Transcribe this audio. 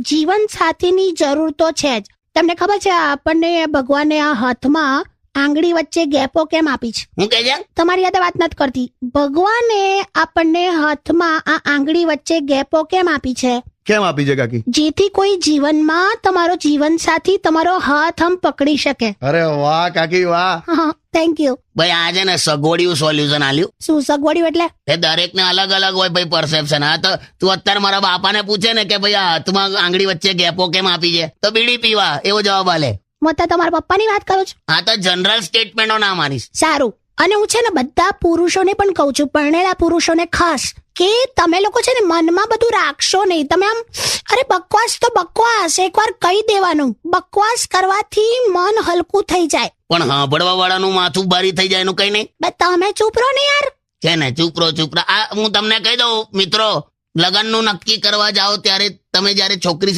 જીવન સાથીની જરૂર તો છે જ. તમને ખબર છે આપણને ભગવાને આ હાથમાં આંગળી વચ્ચે ગેપો કેમ આપી છે? હું કે છે તમારી યાદ વાત નથી કરતી. ભગવાને આપણને હાથમાં આ આંગળી વચ્ચે ગેપો કેમ આપી છે? કેમ આપી છે કાકી? જેથી કોઈ જીવનમાં તમારો જીવન સાથી તમારો હાથ આમ પકડી શકે. અરે વાહ કાકી વાહ. થેન્ક યુ ભાઈ આ છે ને સગવડિયું સોલ્યુશન આલ્યું. શું સગવડિયું એટલે? એ દરેકને અલગ અલગ હોય ભાઈ પરસેપ્શન હા તો તું અત્યારે મારા બાપાને પૂછે ને કે ભાઈ આ હાથમાં આંગળી વચ્ચે ગેપો કેમ આપી છે? તો બીડી પીવા એવો જવાબ આલે. અત્યારે તમારા પપ્પાની વાત કરું છું. હા તો જનરલ સ્ટેટમેન્ટો ના માનીશ સારું. અને હું છે ને બધા પુરુષોને પણ કહું છું પરણેલા પુરુષોને ખાસ કે તમે લોકો છે ને મનમાં બધું રાખશો નહીં. તમે આમ અરે બકવાસ તો બકવાસ એકવાર કહી દેવાનું. બકવાસ કરવાથી મન હલકું થઈ જાય. પણ સાંભળવા વાળાનું માથું ભારી થઈ જાય એનું કઈ નહીં? બે તમે ચૂપ રહો ને યાર. છે ને ચૂપ રહો ચૂપ રહો. આ હું તમને કહી દઉં મિત્રો લગ્નનું નક્કી કરવા જાઓ ત્યારે તમે જ્યારે છોકરી